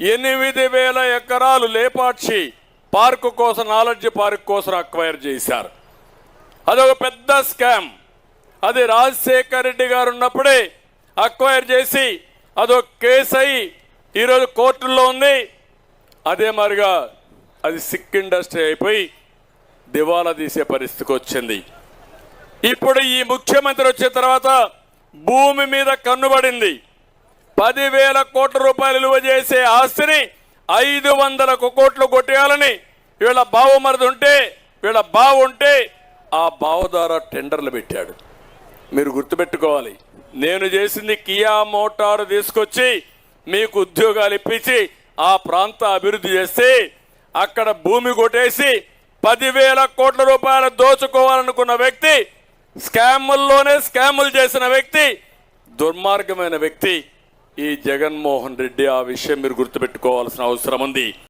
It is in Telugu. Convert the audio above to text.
ఎనిమిది వేల ఎకరాలు లేపాక్షి పార్కు కోసం నాలెడ్జ్ పార్క్ కోసం అక్వైర్ చేశారు. అదొక పెద్ద స్కామ్ అది రాజశేఖర్ రెడ్డి గారు ఉన్నప్పుడే అక్వైర్ చేసి అదొక కేసు అయి ఈరోజు కోర్టుల్లో ఉంది. అదే మరిగా అది సిక్ ఇండస్ట్రీ అయిపోయి దివాలా తీసే పరిస్థితికి వచ్చింది. ఇప్పుడు ఈ ముఖ్యమంత్రి వచ్చిన తర్వాత భూమి మీద కన్నుబడింది. పదివేల కోట్ల రూపాయలు విలువ చేసే ఆస్తిని ఐదు వందలకు కోట్లు కొట్టేయాలని వీళ్ళ బావమరిది ఉంటే వీళ్ళ బావ ఉంటే ఆ బావ ద్వారా టెండర్లు పెట్టాడు. మీరు గుర్తుపెట్టుకోవాలి నేను చేసింది కియా మోటార్ తీసుకొచ్చి మీకు ఉద్యోగాలు ఇప్పించి ఆ ప్రాంత అభివృద్ధి చేస్తే అక్కడ భూమి కొట్టేసి పదివేల కోట్ల రూపాయలు దోచుకోవాలనుకున్న వ్యక్తి స్కాముల్లోనే స్కాములు చేసిన వ్యక్తి దుర్మార్గమైన వ్యక్తి ఈ జగన్మోహన్ రెడ్డి ఆ విషయం మీరు గుర్తుపెట్టుకోవాల్సిన అవసరం ఉంది.